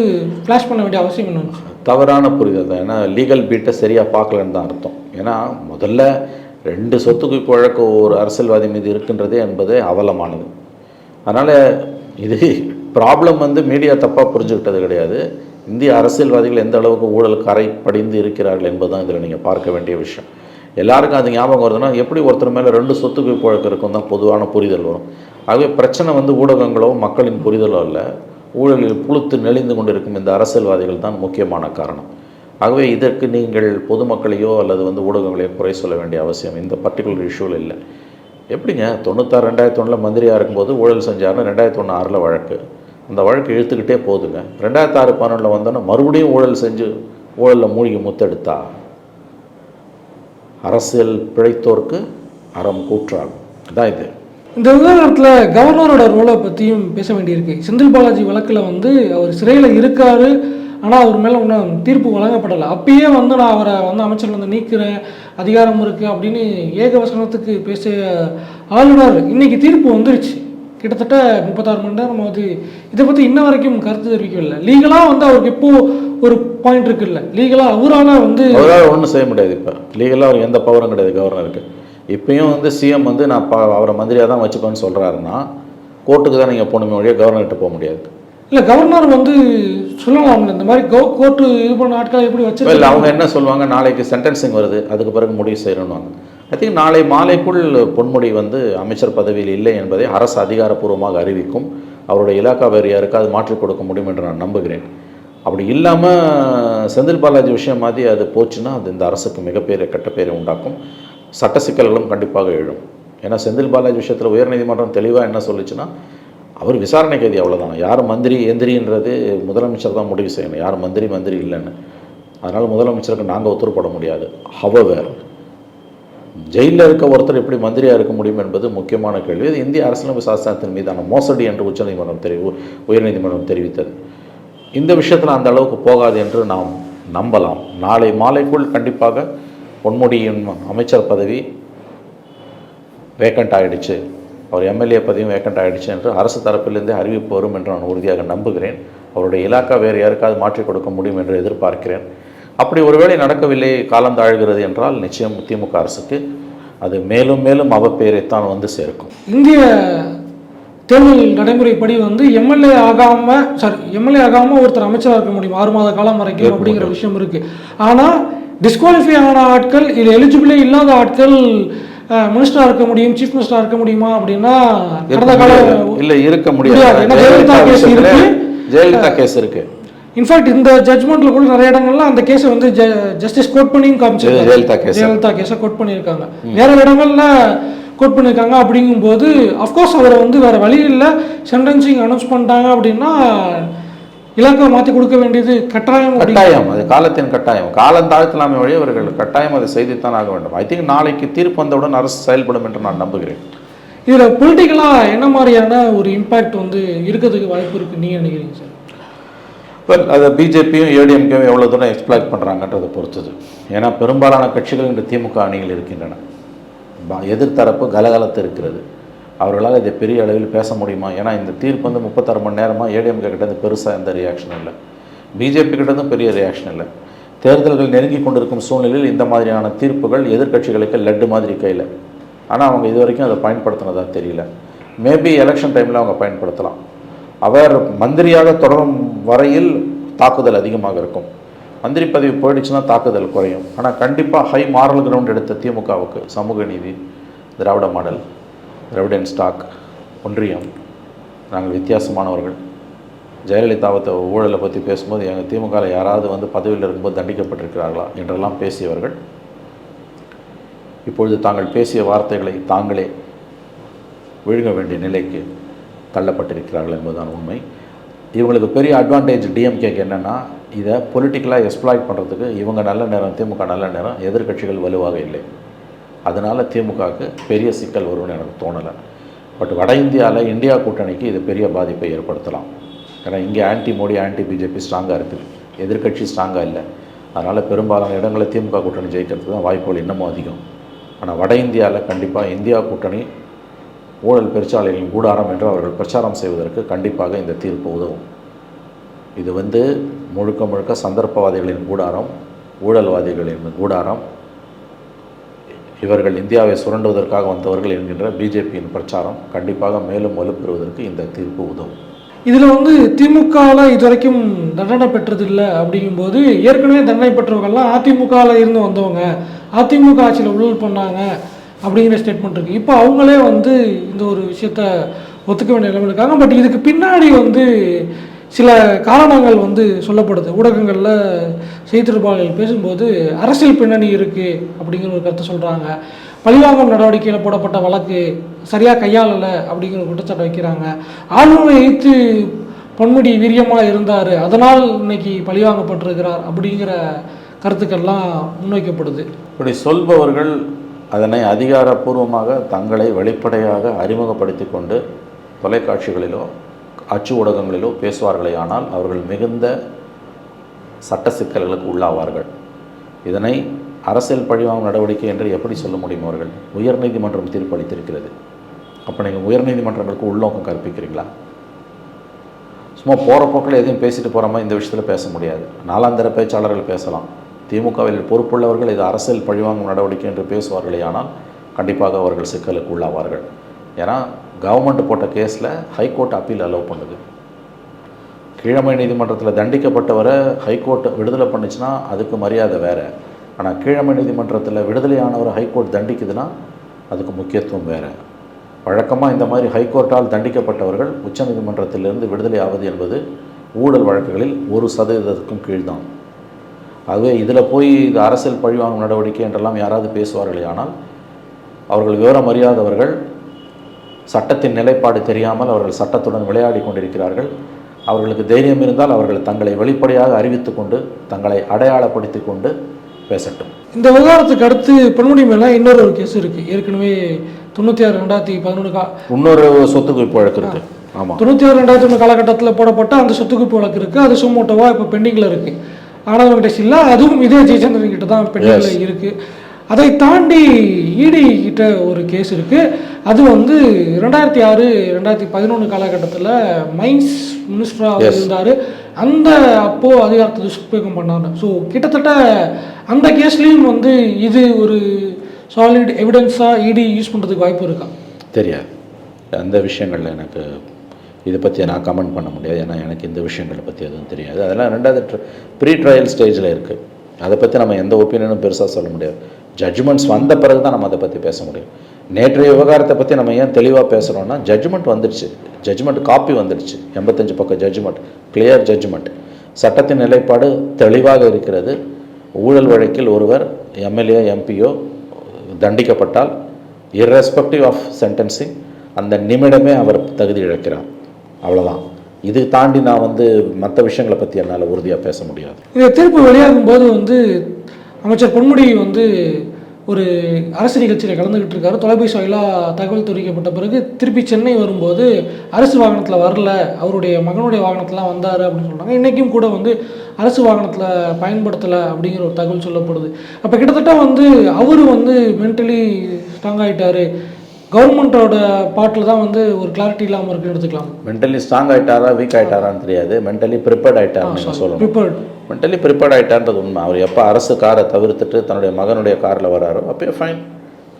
ஃப்ளாஷ் பண்ண வேண்டிய அவசியம் என்ன தவறான புரிதல் தான். ஏன்னா லீகல் பீட்டை சரியாக பார்க்கலன்னு தான் அர்த்தம். ஏன்னா முதல்ல ரெண்டு சொத்து குவிப்பு வழக்கு ஒரு அரசியல்வாதி மீது இருக்கின்றதே என்பதே அவலமானது. அதனால் இது ப்ராப்ளம் வந்து மீடியா தப்பாக புரிஞ்சுக்கிட்டது கிடையாது. இந்திய அரசியல்வாதிகள் எந்த அளவுக்கு ஊழல் கரை படிந்து இருக்கிறார்கள் என்பதுதான் இதில் நீங்கள் பார்க்க வேண்டிய விஷயம். எல்லாருக்கும் அது ஞாபகம் வருதுன்னா எப்படி ஒருத்தர் மேலே ரெண்டு சொத்து குவிப்பு வழக்கு இருக்கும் தான் பொதுவான புரிதல் வரும். ஆகவே பிரச்சனை வந்து ஊடகங்களோ மக்களின் புரிதலோ இல்லை ஊழலில் புழுத்து நெளிந்து கொண்டிருக்கும் இந்த அரசியல்வாதிகள் தான் முக்கியமான காரணம். ஆகவே இதற்கு நீங்கள் பொதுமக்களையோ அல்லது வந்து ஊடகங்களையோ குறை சொல்ல வேண்டிய அவசியம் இந்த பர்டிகுலர் இஷ்யூவில் இல்லை. எப்படிங்க? தொண்ணூத்தாறு ரெண்டாயிரத்தி ஒன்றில் மந்திரியாக இருக்கும்போது ஊழல் செஞ்சாருன்னு ரெண்டாயிரத்தி ஒன்று ஆறில் வழக்கு. அந்த வழக்கு இழுத்துக்கிட்டே போகுதுங்க ரெண்டாயிரத்தி ஆறு பதினொன்றில் வந்தோன்னே மறுபடியும் ஊழல் செஞ்சு ஊழலில் மூழ்கி முத்தெடுத்தா? அரசியல் பிழைத்தோருக்கு அறம் கூற்றாகும். இதான் இது. இந்த விவகாரத்தில் கவர்னரோட ரோலை பற்றியும் பேச வேண்டியிருக்கு. செந்தில் பாலாஜி வழக்கில் வந்து அவர் சிறையில் இருக்காரு. ஆனால் அவர் மேலே ஒன்றும் தீர்ப்பு வழங்கப்படலை. அப்பயே வந்து நான் அவரை வந்து அமைச்சர் வந்து நீக்கிறேன் அதிகாரம் இருக்குது அப்படின்னு ஏகவசனத்துக்கு பேசிய ஆளுநர். இன்னைக்கு தீர்ப்பு வந்துருச்சு. கிட்டத்தட்ட முப்பத்தாறு மணி நேரம் ஆகுது. இதை பற்றி இன்ன வரைக்கும் கருத்து தெரிவிக்கவில்லை. லீகலாக வந்து அவருக்கு இப்போ ஒரு பாயிண்ட் இருக்குல்ல லீகலாக அவரால் வந்து அவரால் ஒன்றும் செய்ய முடியாது இப்போ. லீகலாக அவருக்கு எந்த பவரும் கிடையாது கவர்னருக்கு இப்பயும் வந்து சிஎம் வந்து நான் அவரை மந்திரியாக தான் வச்சுப்பேன்னு சொல்கிறாருன்னா கோர்ட்டுக்கு தான் நீங்கள் போகணுமே வழியாக கவர்னர்கிட்ட போக முடியாது. இல்லை கவர்னர் வந்து சொல்லலாம்ல இந்த மாதிரி கோ கோர்ட்டு இது பண்ண ஆட்களை எப்படி இல்லை வச்சிருக்காங்க அவங்க என்ன சொல்லுவாங்க நாளைக்கு சென்டென்சிங் வருது அதுக்கு பிறகு முடிவு செய்யணும்னுவாங்க. ஐ திங்க் நாளை மாலைக்குள் பொன்முடி வந்து அமைச்சர் பதவியில் இல்லை என்பதை அரசு அதிகாரப்பூர்வமாக அறிவிக்கும். அவருடைய இலாக்கா வேறு யாருக்கு அது மாற்றிக் கொடுக்க முடியும் என்று நான் நம்புகிறேன். அப்படி இல்லாமல் செந்தில் பாலாஜி விஷயம் மாதிரி அது போச்சுன்னா அது இந்த அரசுக்கு மிகப்பெரிய கெட்ட உண்டாக்கும். சட்ட சிக்கல்களும் கண்டிப்பாக எழும். ஏன்னா செந்தில் பாலாஜி விஷயத்தில் உயர்நீதிமன்றம் தெளிவாக என்ன சொல்லுச்சுன்னா அவர் விசாரணை கைதி அவ்வளோதான் யார் மந்திரி எந்திரின்றது முதலமைச்சர் தான் முடிவு செய்யணும். யார் மந்திரி மந்திரி இல்லைன்னு. அதனால் முதலமைச்சருக்கு நாங்கள் உத்தரப்பட முடியாது. ஹவவர் ஜெயிலில் இருக்க ஒருத்தர் எப்படி மந்திரியாக இருக்க முடியும் என்பது முக்கியமான கேள்வி. இது இந்திய அரசியலமைப்பு சாசனத்தின் மீதான மோசடி என்று உச்சநீதிமன்றம் தெரிவி உயர்நீதிமன்றம் தெரிவித்தது. இந்த விஷயத்தில் அந்த அளவுக்கு போகாது என்று நாம் நம்பலாம். நாளை மாலைக்குள் கண்டிப்பாக பொன்முடியின் அமைச்சர் பதவி வேக்கண்ட் ஆகிடுச்சு அவர் எம்எல்ஏ பதவியும் வேக்கண்ட் ஆகிடுச்சு என்று அரசு தரப்பிலிருந்தே அறிவிப்பு வரும் என்று நான் உறுதியாக நம்புகிறேன். அவருடைய இலாக்கா வேறு யாருக்காவது மாற்றிக் கொடுக்க முடியும் என்று எதிர்பார்க்கிறேன். அப்படி ஒருவேளை நடக்கவில்லை காலம் தாழ்கிறது என்றால் நிச்சயம் திமுக அரசுக்கு அது மேலும் மேலும் அவப்பெயரைத்தான் வந்து சேர்க்கும். இந்திய தேர்தல் நடைமுறைப்படி வந்து எம்எல்ஏ ஆகாம சாரி எம்எல்ஏ ஆகாம ஒருத்தர் அமைச்சராக இருக்க முடியும். ஆறு மாத காலம் வரைக்கும் அப்படிங்கிற விஷயம் இருக்கு. ஆனா டிஸ்குவாலிஃபை ஆன ஆட்கள் இது எலிஜிபிளே இல்லாத ஆட்கள் மினிஸ்டராக இருக்க முடியும் சீஃப் மினிஸ்டராக இருக்க முடியுமா அப்படின்னா கடந்த கால இல்லை இருக்க முடியாது. ஜெயலலிதா விஷயத்துல இருக்கு. ஜெயலலிதா கேஸ் இருக்கு. இன்ஃபேக்ட் இந்த ஜட்மெண்ட்ல கூட நிறைய இடங்கள்ல அந்த கேஸை வந்து ஜஸ்டிஸ் கோட் பண்ணியும் காமிச்சிருக்காங்க. ஜெயலலிதா case. ஜெயலலிதா கேஸை கோட் பண்ணியிருக்காங்க. வேற இடங்கள்ல கோட் பண்ணியிருக்காங்க. அப்படிங்கும்போது அஃப்கோர்ஸ் அவரை வந்து வேற வழி இல்லை. சென்டென்சிங் அனௌன்ஸ் பண்ணிட்டாங்க அப்படின்னா இலக்கை மாற்றி கொடுக்க வேண்டியது கட்டாயம் கட்டாயம் அது காலத்தின் கட்டாயம். காலம் தாழ்த்தலாமே வழி அவர்கள் கட்டாயம் அதை செய்துத்தான் ஆக வேண்டும். ஐ திங்க் நாளைக்கு தீர்ப்பு வந்தவுடன் அரசு செயல்படும் என்று நான் நம்புகிறேன். இதில் பொலிட்டிக்கலாக என்ன மாதிரியான ஒரு இம்பாக்ட் வந்து இருக்கிறதுக்கு வாய்ப்பு இருக்கு நீங்க நினைக்கிறீங்க சார்? வெல் அதை பிஜேபியும் ஏடிஎம்கேவும் எவ்வளோ தூரம் எக்ஸ்பிளாய்ட் பண்ணுறாங்கன்றதை பொறுத்தது. ஏன்னா பெரும்பாலான கட்சிகள் இன்று திமுக அணியில் இருக்கின்றன. எதிர்த்தரப்பு கலகலத்து இருக்கிறது. அவர்களால் இதை பெரிய அளவில் பேச முடியுமா? ஏன்னா இந்த தீர்ப்பு வந்து முப்பத்தாறு மணி நேரமாக ஏடிஎம்கே கிட்டேருந்து பெருசாக எந்த ரியாக்ஷனும் இல்லை. பிஜேபி கிட்டேருந்து பெரிய ரியாக்ஷன் இல்லை. தேர்தல்கள் நெருங்கி கொண்டிருக்கும் சூழ்நிலையில் இந்த மாதிரியான தீர்ப்புகள் எதிர்க்கட்சிகளுக்கு லட்டு மாதிரி கையில். ஆனால் அவங்க இது வரைக்கும் அதை பயன்படுத்தினதா தெரியல. மேபி எலெக்ஷன் டைமில் அவங்க பயன்படுத்தலாம். அவர் மந்திரியாக தொடரும் வரையில் தாக்குதல் அதிகமாக இருக்கும். மந்திரி பதவி போயிடுச்சுன்னா தாக்குதல் குறையும். ஆனால் கண்டிப்பாக ஹை மாரல் கிரவுண்ட் எடுத்த திமுகவுக்கு சமூக நீதி திராவிட மாடல் திராவிடன் ஸ்டாக் ஒன்றியம். நாங்கள் வித்தியாசமானவர்கள். ஜெயலலிதாவை ஊழலை பற்றி பேசும்போது எங்கள் திமுகவில் யாராவது வந்து பதவியில் இருக்கும்போது தண்டிக்கப்பட்டிருக்கிறார்களா? என்றெல்லாம் பேசியவர்கள். இப்பொழுது தாங்கள் பேசிய வார்த்தைகளை தாங்களே விழுங்க வேண்டிய நிலைக்கு தள்ளப்பட்டிருக்கிறார்கள் என்பதுதான் உண்மை. இவங்களுக்கு பெரிய அட்வான்டேஜ் டிஎம்கேக்கு என்னென்னா இதை பொலிட்டிக்கலாக எக்ஸ்ப்ளாய்ட் பண்ணுறதுக்கு இவங்க நல்ல நேரம் திமுக நல்ல நேரம் எதிர்க்கட்சிகள் வலுவாக இல்லை. அதனால் திமுகவுக்கு பெரிய சிக்கல் வரும்னு எனக்கு தோணலை. பட் வட இந்தியாவில் இந்தியா கூட்டணிக்கு இது பெரிய பாதிப்பை ஏற்படுத்தலாம். ஏன்னா இங்கே ஆன்டி மோடி ஆன்டி பிஜேபி ஸ்ட்ராங்காக இருக்குது. எதிர்க்கட்சி ஸ்ட்ராங்காக இல்லை. அதனால் பெரும்பாலான இடங்களில் திமுக கூட்டணி ஜெயிக்கிறதுக்கு தான் வாய்ப்புகள் இன்னமும் அதிகம். ஆனால் வட இந்தியாவில் கண்டிப்பாக இந்தியா கூட்டணி ஊழல் பெருச்சாலைகளின் கூடாரம் என்று அவர்கள் பிரச்சாரம் செய்வதற்கு கண்டிப்பாக இந்த தீர்ப்பு உதவும். இது வந்து முழுக்க முழுக்க சந்தர்ப்பவாதிகளின் கூடாரம் ஊழல்வாதிகளின் கூடாரம் இவர்கள் இந்தியாவை சுரண்டுவதற்காக வந்தவர்கள் என்கின்ற பிஜேபியின் பிரச்சாரம் கண்டிப்பாக மேலும் வலுப்பெறுவதற்கு இந்த தீர்ப்பு உதவும். இதில் வந்து திமுகவில் இது வரைக்கும் தண்டனை பெற்றதில்லை அப்படிங்கும்போது ஏற்கனவே தண்டனை பெற்றவங்கள்லாம் அதிமுகவில் இருந்து வந்தவங்க அதிமுக ஆட்சியில் ஊழல் பண்ணாங்க அப்படிங்கிற ஸ்டேட்மெண்ட் இருக்குது இப்போ அவங்களே வந்து இந்த ஒரு விஷயத்த ஒத்துக்க வேண்டிய நிலைமை இருக்காங்க. பட் இதுக்கு பின்னாடி வந்து சில காரணங்கள் வந்து சொல்லப்படுது. ஊடகங்களில் செய்தி தொடர்பாளர்கள் பேசும்போது அரசியல் பின்னணி இருக்குது அப்படிங்கிற ஒரு கருத்தை சொல்கிறாங்க பழிவாங்கும் நடவடிக்கையில் போடப்பட்ட வழக்கு சரியாக கையாளலை அப்படிங்கிற குற்றச்சாட்டு வைக்கிறாங்க. ஆளுநரை எதிர்த்து பொன்முடி வீரியமாக இருந்தார். அதனால் இன்னைக்கு பழிவாங்கப்பட்டிருக்கிறார் அப்படிங்கிற கருத்துக்கள்லாம் முன்வைக்கப்படுது. இப்படி சொல்பவர்கள் அதனை அதிகாரப்பூர்வமாக தங்களை வெளிப்படையாக அறிமுகப்படுத்தி கொண்டு தொலைக்காட்சிகளிலோ அச்சு ஊடகங்களிலோ பேசுவார்களே ஆனால் அவர்கள் மிகுந்த சட்ட சிக்கல்களுக்கு உள்ளாவார்கள். இதனை அரசியல் பழிவாங்கும் நடவடிக்கை என்று எப்படி சொல்ல முடியும் அவர்கள்? உயர்நீதிமன்றம் தீர்ப்பளித்திருக்கிறது அப்போ நீங்கள் உயர்நீதிமன்றங்களுக்கு உள்நோக்கம் கற்பிக்கிறீங்களா? சும்மா போகிற போக்கில் எதையும் பேசிட்டு போகிற மாதிரி இந்த விஷயத்தில் பேச முடியாது. நாலாந்தர பேச்சாளர்கள் பேசலாம். திமுகவில் பொறுப்புள்ளவர்கள் இது அரசியல் பழிவாங்கும் நடவடிக்கை என்று பேசுவார்களே ஆனால் கண்டிப்பாக அவர்கள் சிக்கலுக்கு உள்ளாவார்கள். ஏன்னா கவர்மெண்ட் போட்ட கேஸில் ஹைகோர்ட் அப்பீல் அலோவ் பண்ணுது. கீழமை நீதிமன்றத்தில் தண்டிக்கப்பட்டவரை ஹைகோர்ட் விடுதலை பண்ணுச்சுன்னா அதுக்கு மரியாதை வேறு. ஆனால் கீழமை நீதிமன்றத்தில் விடுதலையானவரை ஹைகோர்ட் தண்டிக்குதுன்னா அதுக்கு முக்கியத்துவம் வேறு. வழக்கமாக இந்த மாதிரி ஹைகோர்ட்டால் தண்டிக்கப்பட்டவர்கள் உச்சநீதிமன்றத்திலிருந்து விடுதலை ஆவது என்பது ஊழல் வழக்குகளில் ஒரு சதவீதத்துக்கும் கீழ்தான். ஆகவே இதில் போய் இது அரசியல் பழிவாங்கும் நடவடிக்கை என்றெல்லாம் யாராவது பேசுவார்களே ஆனால் அவர்கள் விவரம் அறியாதவர்கள் சட்டத்தின் நிலைப்பாடு தெரியாமல் அவர்கள் சட்டத்துடன் விளையாடி கொண்டிருக்கிறார்கள். அவர்களுக்கு தைரியம் இருந்தால் அவர்கள் தங்களை வெளிப்படையாக அறிவித்து கொண்டு தங்களை அடையாளப்படுத்தி கொண்டு பேசட்டும். இந்த விவகாரத்துக்கு அடுத்து பொன்முடி மேலே இன்னொரு ஒரு கேஸ் இருக்குது ஏற்கனவே தொண்ணூற்றி ஆறு ரெண்டாயிரத்தி பதினொன்று கா இன்னொரு சொத்து குவிப்பு வழக்கு இருக்கு. ஆமாம் தொண்ணூற்றி ஆறு ரெண்டாயிரத்தி ஒன்று காலகட்டத்தில் போடப்பட்ட அந்த சொத்துக்குப்பு வழக்கு இருக்குது அது சுமோட்டோவாக இப்போ பெண்டிங்கில் இருக்குது ஆனந்த் வெங்கடேஷ் இல்லை அதுவும் இதே ஜெயச்சந்திரன் கிட்ட தான் பெண்டிங்கில் இருக்குது அதை தாண்டி இடி கிட்ட ஒரு கேஸ் இருக்குது அது வந்து ரெண்டாயிரத்தி ஆறு ரெண்டாயிரத்தி பதினொன்று காலகட்டத்தில் மைன்ஸ் மினிஸ்டராக. இருந்தார். அந்த அப்போது அதிகாரத்தை துஷ்பிரயோகம் பண்ணாங்க ஸோ கிட்டத்தட்ட அந்த கேஸ்லேயும் வந்து இது ஒரு சாலிட் எவிடன்ஸாக இடி யூஸ் பண்ணுறதுக்கு வாய்ப்பு இருக்கா? தெரியாது. அந்த விஷயங்களில் எனக்கு இதை பற்றி நான் கமெண்ட் பண்ண முடியாது. ஏன்னா எனக்கு இந்த விஷயங்களை பற்றி எதுவும் தெரியாது. அதெல்லாம் ரெண்டாவது ப்ரீ ட்ரையல் ஸ்டேஜில் இருக்குது அதை பற்றி நம்ம எந்த ஒப்பீனியனும் பெருசாக சொல்ல முடியாது. ஜட்ஜ்மெண்ட்ஸ் வந்த பிறகு தான் நம்ம அதை பற்றி பேச முடியும். நேற்றைய விவகாரத்தை பற்றி நம்ம ஏன் தெளிவாக பேசுகிறோம்னா ஜட்ஜ்மெண்ட் வந்துடுச்சு. ஜட்ஜ்மெண்ட் காப்பி வந்துடுச்சு. எண்பத்தஞ்சு பக்கம் ஜட்ஜ்மெண்ட் கிளியர் ஜட்ஜ்மெண்ட் சட்டத்தின் நிலைப்பாடு தெளிவாக இருக்கிறது. ஊழல் வழக்கில் ஒருவர் எம்எல்ஏ எம்பியோ தண்டிக்கப்பட்டால் இர்ரெஸ்பெக்டிவ் ஆஃப் சென்டென்சிங் அந்த நிமிடமே அவர் தகுதி இழக்கிறார். அவ்வளோதான் இது தாண்டி நான் வந்து மற்ற விஷயங்களை பற்றி என்னால் உறுதியாக பேச முடியாது. இந்த தீர்ப்பு வெளியாகும் போது வந்து அமைச்சர் பொன்முடி வந்து ஒரு அரசு நிகழ்ச்சியில் கலந்துக்கிட்டு இருக்காரு. தொலைபேசி வாயிலாக தகவல் தெரிவிக்கப்பட்ட பிறகு திருப்பி சென்னை வரும்போது அரசு வாகனத்தில் வரல அவருடைய மகனுடைய வாகனத்தில் வந்தார் அப்படின்னு சொல்கிறாங்க இன்றைக்கும் கூட வந்து அரசு வாகனத்தில் பயன்படுத்தலை அப்படிங்கிற ஒரு தகவல் சொல்லப்படுது. அப்போ கிட்டத்தட்ட வந்து அவர் வந்து மென்டலி ஸ்ட்ராங் ஆகிட்டார் கவர்மெண்ட்டோட பாட்டில் தான் வந்து ஒரு கிளாரிட்டி இல்லாமல் இருக்குன்னு எடுத்துக்கலாம். மென்டலி ஸ்ட்ராங் ஆயிட்டாரா வீக் ஆயிட்டாரான்னு தெரியாது. மென்டலி ப்ரிப்பேர்ட் ஆயிட்டாருன்னு நீங்கள் சொல்லணும். ப்ரிப்பேர்ட் மென்டலி ப்ரிப்பேர்ட் ஆயிட்டான்றது உண்மை. அவர் எப்போ அரசு காரை தவிர்த்துட்டு தன்னுடைய மகனுடைய காரில் வராரோ அப்பயே ஃபைன்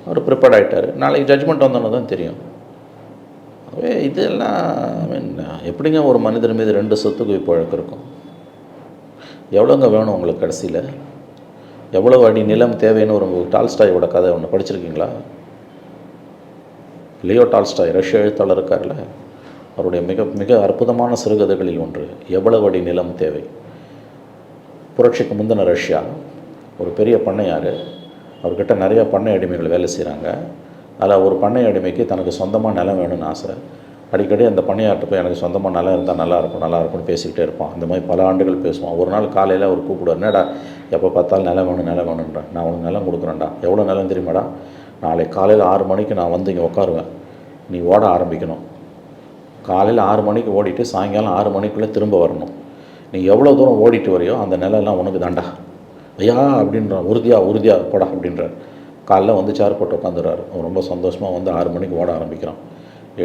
அவர் ப்ரிப்பேர்ட் ஆயிட்டாரு. நாளைக்கு ஜட்ஜ்மெண்ட் வந்தோன்னு தான் தெரியும். அவே இதெல்லாம் ஐ மீன் எப்படிங்க ஒரு மனிதர் மீது ரெண்டு சொத்து குவிப்பு வழக்கு இருக்கும்? எவ்வளோங்க வேணும் உங்களுக்கு கடைசியில்? எவ்வளோ அடி நிலம் தேவைன்னு ஒரு டால்ஸ்டாயோட கதை ஒன்று படிச்சிருக்கீங்களா? லியோ டால்ஸ்டாய் ரஷ்ய எழுத்தாளர் இருக்கார்ல அவருடைய மிக மிக அற்புதமான சிறுகதைகளில் ஒன்று எவ்வளவு அடி நிலம் தேவை? புரட்சிக்கு முந்தின ரஷ்யா ஒரு பெரிய பண்ணையார் அவர்கிட்ட நிறைய பண்ணை அடிமைகள் வேலை செய்கிறாங்க அதில் ஒரு பண்ணை அடிமைக்கு தனக்கு சொந்தமாக நிலம் வேணும்னு ஆசை. அடிக்கடி அந்த பண்ணையார்ட்ட போய் எனக்கு சொந்தமாக நிலம் இருந்தால் நல்லா இருக்கும் நல்லா இருக்கும்னு பேசிக்கிட்டே இருப்பான். அந்த மாதிரி பல ஆண்டுகள் பேசுவான். ஒரு நாள் காலையில் அவர் கூப்பிடுவார் என்னடா எப்போ பார்த்தாலும் நிலம் வேணும் நிலம் வேணுன்றேன் நான் உனக்கு நிலம் கொடுக்குறேன்டா. எவ்வளோ நிலம் தெரியுமாடா? நாளை காலையில் ஆறு மணிக்கு நான் வந்து இங்கே உட்காருவேன் நீ ஓட ஆரம்பிக்கணும். காலையில் ஆறு மணிக்கு ஓடிட்டு சாயங்காலம் ஆறு மணிக்குள்ளே திரும்ப வரணும். நீ எவ்வளோ தூரம் ஓடிட்டு வரையோ அந்த நிலம்லாம் உனக்கு தாண்டா. ஐயா அப்படின்றான். உறுதியாக உறுதியாக போடா அப்படின்றார். காலைல வந்து சேர் போட்டு உட்காந்துறாரு அவன் ரொம்ப சந்தோஷமாக வந்து ஆறு மணிக்கு ஓட ஆரம்பிக்கிறான்.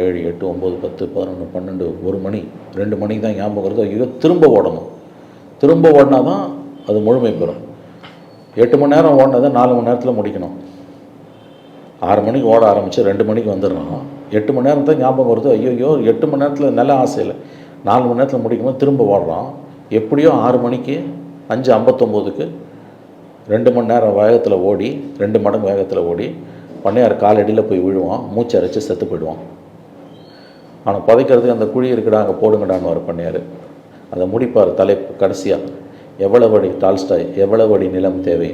ஏழு எட்டு ஒம்பது பத்து பதினொன்று பன்னெண்டு ஒரு மணி ரெண்டு மணிக்கு தான் ஞாபகம் வருது. ஐயோ திரும்ப ஓடணும். திரும்ப ஓடினா தான் அது முழுமை பெறும். எட்டு மணி நேரம் ஓடினதை நாலு மணி நேரத்தில் முடிக்கணும். ஆறு மணிக்கு ஓட ஆரம்பித்து ரெண்டு மணிக்கு வந்துடணும். எட்டு மணி நேரம் தான் ஞாபகம் வருது. ஐயோ எட்டு மணி நேரத்தில் நல்ல ஆசையில் நாலு மணி நேரத்தில் முடிக்கும்போது திரும்ப ஓடுறோம். எப்படியோ ஆறு மணிக்கு அஞ்சு ஐம்பத்தொம்போதுக்கு ரெண்டு மணி நேரம் வேகத்தில் ஓடி ரெண்டு மடங்கு வேகத்தில் ஓடி பண்ணையார் காலடியில் போய் விழுவான் மூச்சு அரைச்சி செத்து போயிடுவான் ஆனால் புதைக்கிறதுக்கு அந்த குழி இருக்குடா அங்கே போடுங்கடான்னு வர பண்ணையார். அதை முடிப்பார் தலைப்பு கடைசியாக எவ்வளவு அடி டால்ஸ்டாய் எவ்வளவு அடி நிலம் தேவை?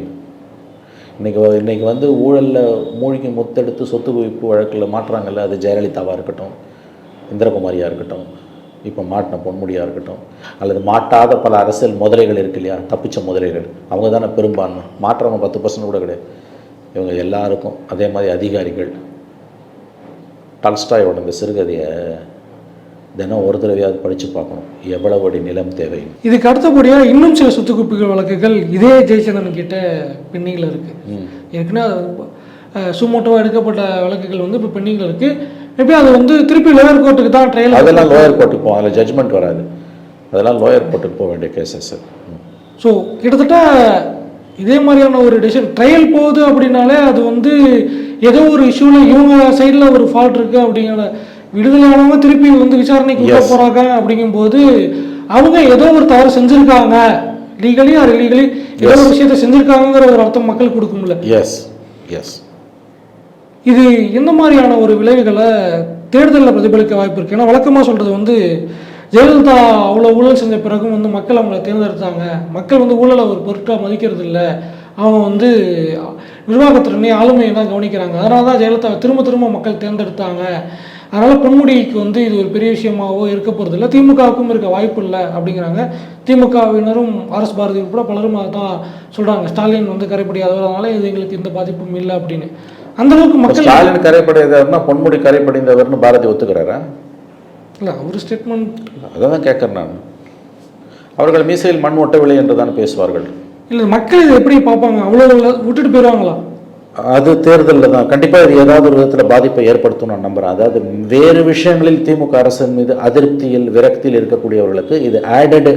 இன்றைக்கி இன்றைக்கி வந்து ஊழலில் மூழ்கி முத்தெடுத்து சொத்து குவிப்பு வழக்கில் மாற்றுறாங்கல்ல அது ஜெயலலிதாவாக இருக்கட்டும் இந்திரகுமாரியாக இருக்கட்டும் இப்போ மாட்டின பொன்முடியாக இருக்கட்டும் அல்லது மாட்டாத பல அரசியல் முதலைகள் இருக்கு இல்லையா தப்பிச்ச முதலைகள். அவங்க தானே பெரும்பான்மை. மாற்றவங்க பத்து பர்சன்ட் கூட கிடையாது. இவங்க எல்லாருக்கும் அதே மாதிரி அதிகாரிகள் டால்ஸ்டாயோட இந்த சிறுகதையை தினம் ஒரு தடவையாவது படித்து பார்க்கணும். எவ்வளவு அடி நிலம் தேவை? இதுக்கு அடுத்தபடியாக இன்னும் சில சொத்து குவிப்புகள் வழக்குகள் இதே ஜெயச்சந்திரன் கிட்ட பெண்டிங்கில் இருக்குது ம். ஏற்கனவே சுமோட்டோவாக எடுக்கப்பட்ட வழக்குகள் வந்து இப்போ பெண்டிங்கில் இருக்குது மேபி அது வந்து திருப்பி லோயர் கோர்ட்டுக்கு தான் ட்ரையல் அதெல்லாம் லோயர் கோர்ட்டுக்கு போகும் அதில் ஜட்ஜ்மெண்ட் வராது. அதெல்லாம் லோயர் கோர்ட்டுக்கு போக வேண்டிய கேசஸ் ஸோ கிட்டத்தட்ட இதே மாதிரியான ஒரு டிசிஷன் ட்ரையல் போகுது அப்படின்னாலே அது வந்து ஏதோ ஒரு இஷ்யூவில் இவங்க சைடில் ஒரு ஃபால்ட் இருக்குது அப்படிங்கிற விடுதலையானவங்க திருப்பி வந்து விசாரணைக்கு உள்ள Yes. போகிறாங்க அப்படிங்கும்போது அவங்க ஏதோ ஒரு தவறு செஞ்சுருக்காங்க. லீகலி ஆர் இல்லீகலி ஏதோ ஒரு விஷயத்தை செஞ்சுருக்காங்கிற ஒரு அர்த்தம் மக்களுக்கு கொடுக்கும்ல. எஸ் எஸ் இது எந்த மாதிரியான ஒரு விளைவுகளை தேர்தலில் பிரதிபலிக்க வாய்ப்பு இருக்குது ஏன்னா வழக்கமாக சொல்கிறது வந்து ஜெயலலிதா அவ்வளோ ஊழல் செஞ்ச பிறகும் வந்து மக்கள் அவங்கள தேர்ந்தெடுத்தாங்க. மக்கள் வந்து ஊழலை ஒரு பொருட்டாக மதிக்கிறது இல்லை அவங்க வந்து நிர்வாகத்திறனே ஆளுமையை தான் கவனிக்கிறாங்க. அதனால தான் ஜெயலலிதாவை திரும்ப திரும்ப மக்கள் தேர்ந்தெடுத்தாங்க. அதனால் பொன்முடிக்கு வந்து இது ஒரு பெரிய விஷயமாவோ இருக்க போகிறது இல்லை திமுகவுக்கும் இருக்க வாய்ப்பு இல்லை அப்படிங்கிறாங்க. திமுகவினரும் ஆர்எஸ் பாரதி உட்பட பலரும் அதை தான் சொல்கிறாங்க ஸ்டாலின் வந்து கரைப்படியாதவரனால இது எங்களுக்கு எந்த பாதிப்பும் இல்லை அப்படின்னு. அந்த அளவுக்கு மக்கள் ஸ்டாலின் கரைப்படைந்தவர்னா பொன்முடி கரைப்படைந்தவர்னு பாரதி ஒத்துக்கிறாரா? இல்லை அவர் ஸ்டேட்மெண்ட் அதை தான் கேட்குறேன் நான். அவர்கள் மீசையில் மண் ஒட்டவில்லை என்று தான் பேசுவார்கள். இல்லை மக்கள் இதை எப்படி பார்ப்பாங்க? அவ்வளோ விட்டுட்டு போயிடுவாங்களா அது தேர்தலில் தான். கண்டிப்பாக இது ஏதாவது ஒரு விதத்தில் பாதிப்பை ஏற்படுத்தும் நான் நம்புகிறேன் அதாவது வேறு விஷயங்களில் திமுக அரசின் மீது அதிருப்தியில் விரக்தியில் இருக்கக்கூடியவர்களுக்கு இது ஆடடு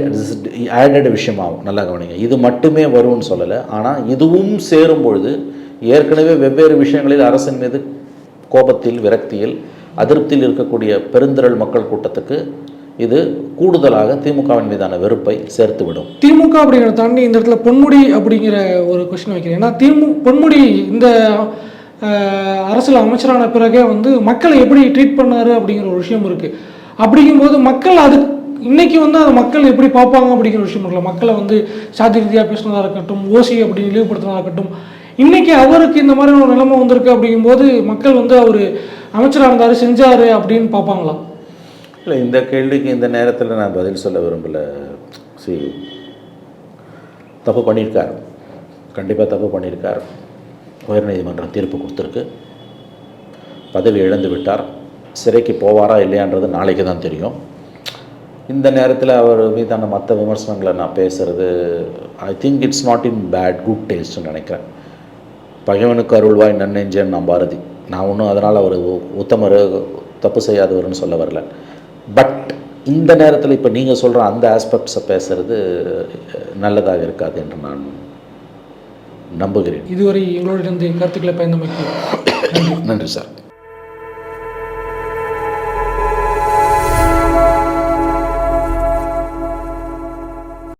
ஆடடு விஷயமாகும். நல்லா கவனிங்க. இது மட்டுமே வரும்னு சொல்லலை. ஆனால் இதுவும் சேரும் பொழுது ஏற்கனவே வெவ்வேறு விஷயங்களில் அரசின் மீது கோபத்தில் விரக்தியில் அதிருப்தியில் இருக்கக்கூடிய பெருந்திரள் மக்கள் கூட்டத்துக்கு இது கூடுதலாக திமுகவின் மீதான வெறுப்பை சேர்த்துவிடும். திமுக அப்படிங்கிறத தாண்டி இந்த இடத்துல பொன்முடி அப்படிங்கிற ஒரு கொஸ்டின் வைக்கிறேன். ஏன்னா திமு பொன்முடி இந்த அரசியல் அமைச்சரான பிறகே வந்து மக்களை எப்படி ட்ரீட் பண்ணாரு அப்படிங்கிற ஒரு விஷயம் இருக்குது அப்படிங்கும்போது மக்கள் அது இன்னைக்கு வந்து அதை மக்கள் எப்படி பார்ப்பாங்க அப்படிங்கிற விஷயம் இருக்குல்ல. மக்களை வந்து சாதி ரீதியாக பேசினதாக இருக்கட்டும் ஓசி அப்படி இழிவுபடுத்தினதாக இருக்கட்டும். இன்னைக்கு அவருக்கு இந்த மாதிரி ஒரு நிலைமை வந்திருக்கு அப்படிங்கும்போது மக்கள் வந்து அவர் அமைச்சராக இருந்தார் செஞ்சார் அப்படின்னு பார்ப்பாங்களா இல்லை இந்த கேள்விக்கு இந்த நேரத்தில் நான் பதில் சொல்ல விரும்பல. சி தப்பு பண்ணியிருக்கார். கண்டிப்பாக தப்பு பண்ணியிருக்கார். உயர்நீதிமன்றம் தீர்ப்பு கொடுத்துருக்கு. பதவி இழந்து விட்டார். சிறைக்கு போவாரா இல்லையான்றது நாளைக்கு தான் தெரியும். இந்த நேரத்தில் அவர் மீதான மற்ற விமர்சனங்களை நான் பேசுகிறது I think it's not in bad good டேஸ்ட்னு நினைக்கிறேன். பகைவனுக்கு அருள்வாய் நன்னெஞ்சன் நான் பாரதி. நான் ஒன்றும் அதனால் அவர் உத்தமர் தப்பு செய்யாதவர்னு சொல்ல வரல. பட் இந்த நேரத்தில் இப்போ நீங்கள் சொல்கிற அந்த ஆஸ்பெக்ட்ஸை பேசுறது நல்லதாக இருக்காது என்று நான் நம்புகிறேன். இதுவரை எங்களோட இருந்து கருத்துக்களை பயந்தமைக்கு நன்றி சார்.